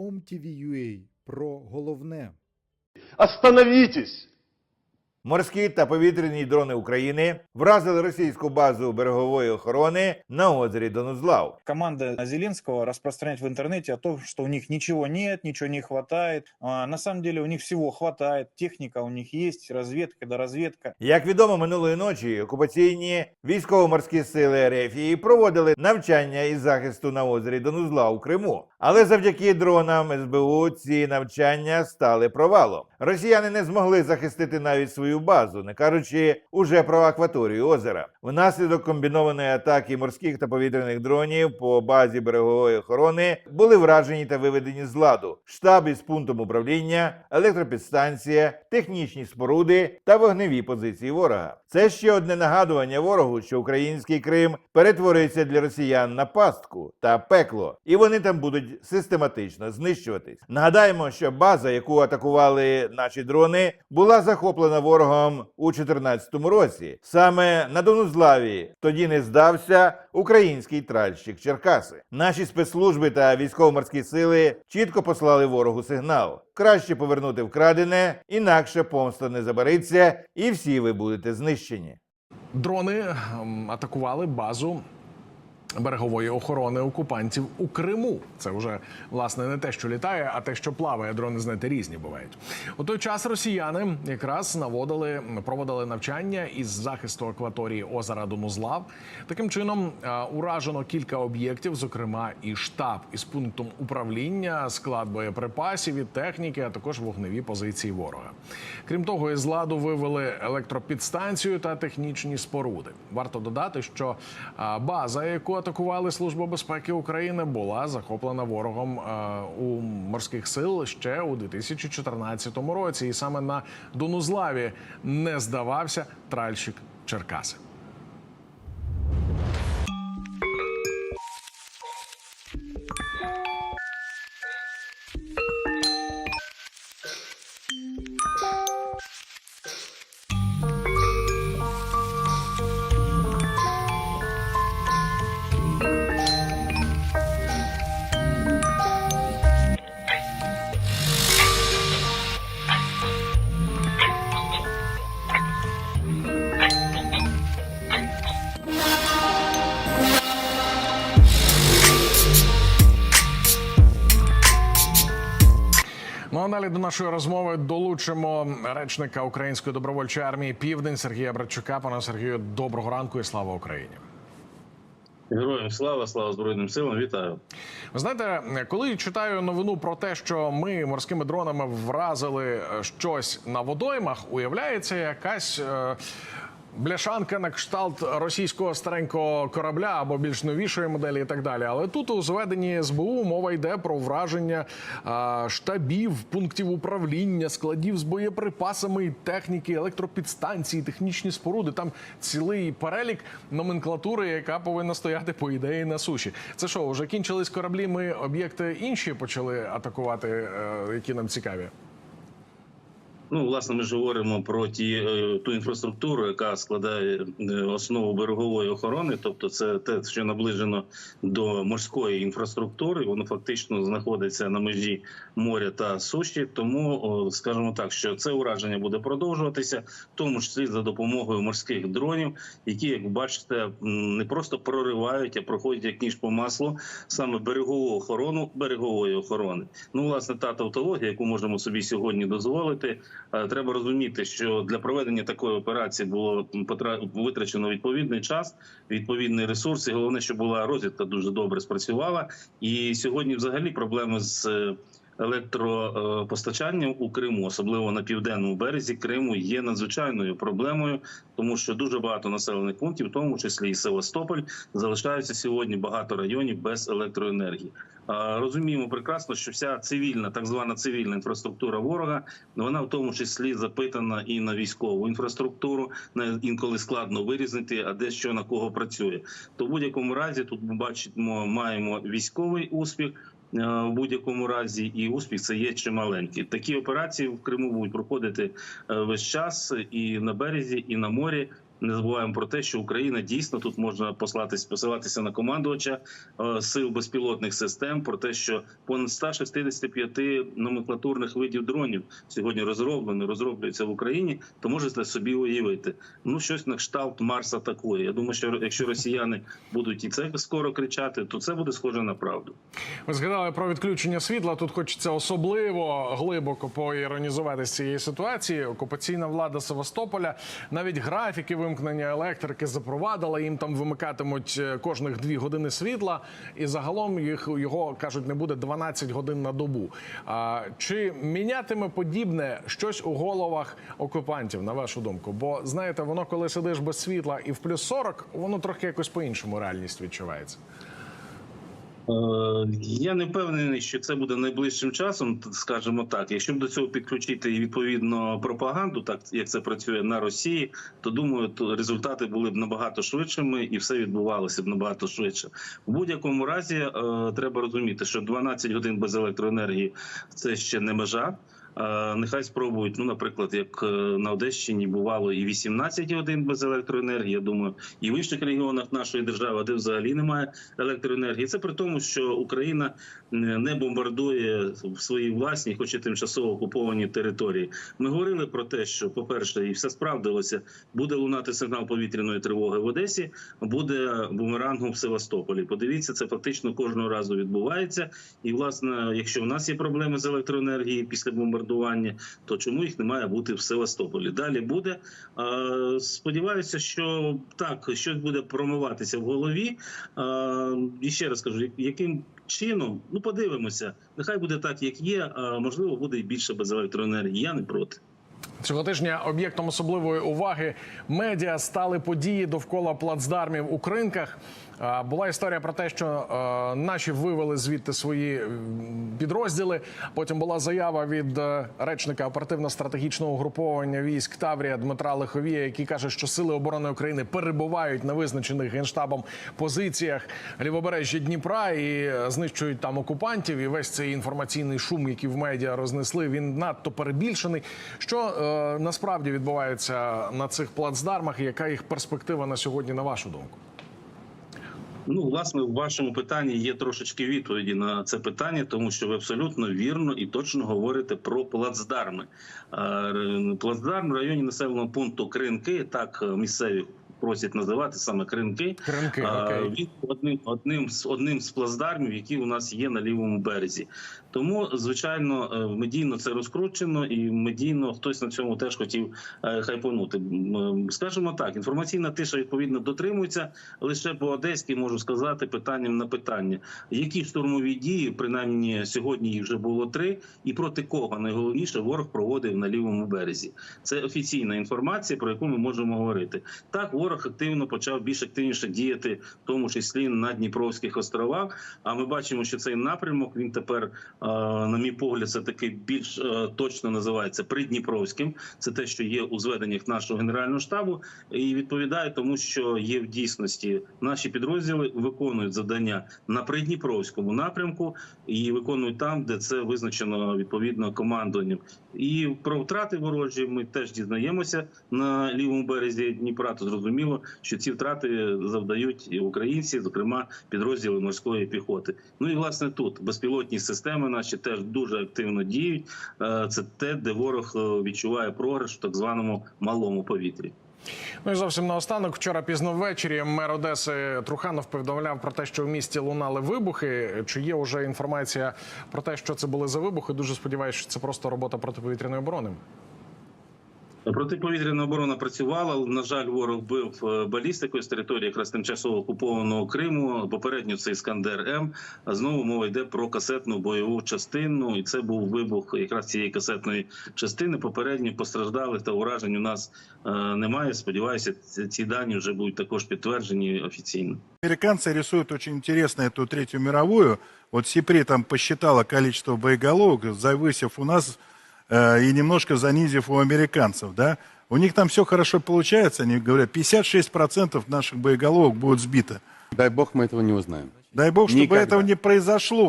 OMTV.ua про головне. Остановитесь! Морські та повітряні дрони України вразили російську базу берегової охорони на озері Донузлав. команда Зеленского распространять в интернете о том, что у них ничего нет, ничего не хватает. А, на самом деле у них всего хватает, техника у них есть, разведка да разведка. Як відомо, минулої ночі окупаційні військово-морські сили РФ проводили навчання із захисту на озері Донузла у Криму. Але завдяки дронам СБУ ці навчання стали провалом. Росіяни не змогли захистити навіть свою базу, не кажучи уже про акваторію озера. Внаслідок комбінованої атаки морських та повітряних дронів по базі берегової охорони були вражені та виведені з ладу штаб із пунктом управління, електропідстанція, технічні споруди та вогневі позиції ворога. Це ще одне нагадування ворогу, що український Крим перетворюється для росіян на пастку та пекло, і вони там будуть систематично знищуватись. Нагадаємо, що база, яку атакували наші дрони, була захоплена ворогом у 2014 році. Саме на Донузлаві тоді не здався український тральщик Черкаси. Наші спецслужби та військово-морські сили чітко послали ворогу сигнал: краще повернути вкрадене, інакше помста не забариться, і всі ви будете знищені. Дрони ем, атакували базу берегової охорони окупантів у Криму. Це вже власне не те, що літає, а те, що плаває. Дрони знаєте, різні бувають. У той час росіяни якраз наводили проводили навчання із захисту акваторії озера Донузлав. Таким чином е, уражено кілька об'єктів, зокрема і штаб із пунктом управління, склад боєприпасів і техніки, а також вогневі позиції ворога. Крім того, із ладу вивели електропідстанцію та технічні споруди. Варто додати, що база, яку атакували Служба безпеки України, була захоплена ворогом у морських сил ще у 2014 році, і саме на Донузлаві не здавався тральщик Черкаси. Ну далі до нашої розмови долучимо речника Української добровольчої армії Південь Сергія Братчука. Пане Сергію, доброго ранку і слава Україні. Героям слава, слава Збройним силам, вітаю. Ви знаєте, коли читаю новину про те, що ми морськими дронами вразили е, щось на водоймах, уявляється якась. е, Бляшанка на кшталт російського старенького корабля або більш новішої моделі, і так далі. Але тут у зведенні СБУ мова йде про враження а, штабів, пунктів управління, складів з боєприпасами техніки, електропідстанції, технічні споруди. Там цілий перелік номенклатури, яка повинна стояти по ідеї на суші. Це що, вже кінчились кораблі? Ми об'єкти інші почали атакувати, е, які нам цікаві. Ну, власне, ми ж говоримо про ті е, ту інфраструктуру, яка складає е, основу берегової охорони, тобто це те, що наближено до морської інфраструктури. Воно фактично знаходиться на межі моря та суші. Тому скажімо так, що це ураження буде продовжуватися, в тому числі за допомогою морських дронів, які, як бачите, не просто проривають, а проходять як ніж по маслу саме берегову охорону берегової охорони. Ну, власне, та тавтологія, яку можемо собі сьогодні дозволити. Е, Треба розуміти, що для проведення такої операції було витрачено відповідний час, відповідний ресурс. І головне, що була розвідка дуже добре спрацювала. І сьогодні, взагалі, проблеми з е, електропостачанням у Криму, особливо на південному березі Криму, є надзвичайною проблемою, тому що дуже багато населених пунктів, в тому числі і Севастополь, залишаються сьогодні багато районів без електроенергії. Розуміємо прекрасно, що вся цивільна, так звана цивільна інфраструктура ворога, вона в тому числі запитана і на військову інфраструктуру. Інколи складно вирізнити, а де що на кого працює. То в будь-якому разі тут ми бачимо, маємо військовий успіх. Е, В будь-якому разі, і успіх це є чималенький. Такі операції в Криму будуть проходити е, весь час і на березі, і на морі. Не забуваємо про те, що Україна дійсно тут можна послатись, посилатися на командувача е, сил безпілотних систем. Про те, що понад 165 номенклатурних видів дронів сьогодні розроблено, розроблюється в Україні, то можете собі уявити. Ну щось на кшталт Марс атакує. Я думаю, що якщо росіяни будуть і це скоро кричати, то це буде схоже на правду. Ви згадали про відключення світла. Тут хочеться особливо глибоко поіронізувати з цієї ситуації. Окупаційна влада Севастополя навіть графіки вимкнення електрики запровадила. Їм там вимикатимуть е, кожних дві години світла, і загалом їх його кажуть не буде 12 годин на добу. А чи мінятиме подібне щось у головах окупантів, на вашу думку? Бо знаєте, воно коли сидиш без світла і в плюс 40, воно трохи якось по-іншому реальність відчувається. Е, Я не впевнений, що це буде найближчим часом, скажімо так. Якщо до цього підключити відповідно пропаганду, так як це працює на Росії, то думаю, то результати були б набагато швидшими і все відбувалося б набагато швидше. В будь-якому разі е, треба розуміти, що 12 годин без електроенергії це ще не межа. Нехай спробують, ну, наприклад, як е, на Одещині бувало і 18 годин без електроенергії. Я думаю, і в інших регіонах нашої держави, де взагалі немає електроенергії. Це при тому, що Україна не бомбардує в своїй власній, хоч і тимчасово окупованій території. Ми говорили про те, що, по-перше, і все справдилося, буде лунати сигнал повітряної тривоги в Одесі, буде бумерангом в Севастополі. Подивіться, це фактично кожного разу відбувається. І, власне, якщо в нас є проблеми з електроенергією після бомбардування, то чому їх не має бути в Севастополі? Далі буде. Сподіваюся, що так щось буде промиватися в голові. І ще раз кажу, яким чином, ну подивимося, нехай буде так, як є. А можливо, буде і більше без електроенергії. Я не проти. Цього тижня об'єктом особливої уваги медіа стали події довкола плацдармів у кринках. Була історія про те, що е, наші вивели звідти свої підрозділи. Потім була заява від е, речника оперативно-стратегічного угруповання військ Таврія Дмитра Лиховія, який каже, що сили оборони України перебувають на визначених генштабом позиціях лівобережжя Дніпра і е, знищують там окупантів. І весь цей інформаційний шум, який в медіа рознесли, він надто перебільшений. Що насправді відбувається на цих плацдармах? і Яка їх перспектива на сьогодні, на вашу думку? Ну, власне, в вашому питанні є трошечки відповіді на це питання, тому що ви абсолютно вірно і точно говорите про плацдарми. Е, Плацдарм в районі населеного пункту Кринки, так е, місцеві просять називати саме Кринки. Кринки, А, окей. Він одним одним з одним з плацдармів, які у нас є на лівому березі. Тому, звичайно, е, медійно це розкручено, і медійно хтось на цьому теж хотів е, хайпонути. М, Скажімо так, інформаційна тиша відповідно дотримується. Лише по Одеськи можу сказати питанням на питання, які штурмові дії, принаймні сьогодні їх вже було три, і проти кого найголовніше ворог проводив на лівому березі. Це офіційна інформація, про яку ми можемо говорити. Так, ворог активно почав більш активніше діяти, в тому числі на Дніпровських островах. А ми бачимо, що цей напрямок він тепер, е, на мій погляд, це таки більш е, точно називається придніпровським. Це те, що є у зведеннях нашого генерального штабу, і відповідає тому, що є в дійсності наші підрозділи виконують завдання на придніпровському напрямку і виконують там, де це визначено відповідно командуванням. І про втрати ворожі ми теж дізнаємося на лівому березі Дніпра. То зрозуміло, що ці втрати завдають і українці, зокрема підрозділи морської піхоти. Ну і власне тут безпілотні системи наші теж дуже активно діють. Е, Це те, де ворог е, відчуває програш в так званому малому повітрі. Ну і зовсім наостанок. Вчора пізно ввечері мер Одеси Труханов повідомляв про те, що в місті лунали вибухи. Чи є вже інформація про те, що це були за вибухи? Дуже сподіваюся, що це просто робота протиповітряної оборони. Протиповітряна оборона працювала. На жаль, ворог бив е, балістикою з території якраз тимчасово окупованого Криму. Попередньо це Іскандер М. А знову мова йде про касетну бойову частину, і це був вибух якраз цієї касетної частини. Попередньо постраждалих та уражень у нас е, немає. Сподіваюся, ці- ці дані вже будуть також підтверджені офіційно. Американцы рисуют очень интересно эту Третью мировую. Вот Сипри там посчитала количество боеголовок, завысив у нас э, И немножко занизив у американцев, да. У них там все хорошо получается, они говорят, 56% наших боеголовок будут сбито. Дай бог мы этого не узнаем. Дай бог, чтобы Никогда. этого не произошло.